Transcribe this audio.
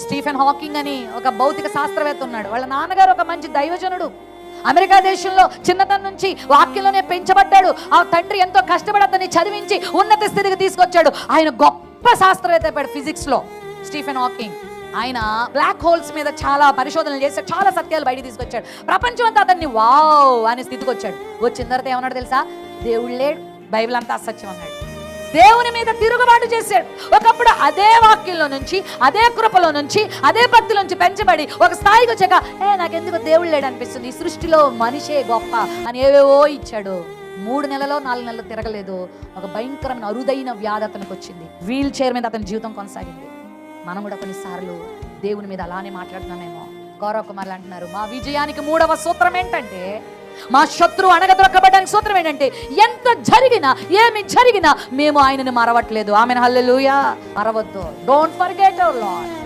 Stephen Hawking అని ఒక భౌతిక శాస్త్రవేత్త ఉన్నాడు. వాళ్ళ నాన్నగారు ఒక మంచి దైవజనుడు. అమెరికా దేశంలో చిన్నతనం నుంచి వాక్యంలోనే పెంచబడ్డాడు. ఆ తండ్రి ఎంతో కష్టపడి అతన్ని చదివించి ఉన్నత స్థితికి తీసుకొచ్చాడు. ఆయన గొప్ప శాస్త్రవేత్త అయిపోయాడు ఫిజిక్స్లో. Stephen Hawking. ఆయన బ్లాక్ హోల్స్ మీద చాలా పరిశోధనలు చేశాడు చాలా సత్యాలు బయట తీసుకొచ్చాడు. ప్రపంచం అంతా అతన్ని వావ్ అనే స్థితికి వచ్చాడు. వచ్చిన తర్వాత ఏమన్నాడు తెలుసా? దేవుడు లేడు బైబిల్ అంతా అసత్యం అన్నాడు. దేవుని మీద తిరుగుబాటు చేశాడు. ఒకప్పుడు అదే వాక్యంలో నుంచి అదే కృపలో నుంచి అదే భక్తిలో నుంచి పెంచబడి ఒక స్థాయికి వచ్చాక ఏ నాకెందుకు దేవుడు లేడు అనిపిస్తుంది? ఈ సృష్టిలో మనిషే గొప్ప అని ఏవేవో ఇచ్చాడు. మూడు నెలలో నాలుగు నెలలు తిరగలేదు. ఒక భయంకరమైన అరుదైన వ్యాధి అతనికి వచ్చింది. వీల్ చైర్ మీద అతని జీవితం కొనసాగింది. మనం కూడా కొన్నిసార్లు దేవుని మీద అలానే మాట్లాడుతున్నామేమో. గౌరవ్ కుమార్లు అంటున్నారు మా విజయానికి మూడవ సూత్రం ఏంటంటే మా శత్రువు అణగదొక్కబడడానికి సూత్రం ఏంటంటే ఎంత జరిగినా ఏమి జరిగినా మేము ఆయనని మరవట్లేదు. ఆమెను. Hallelujah. మరవద్దు. Don't forget our lord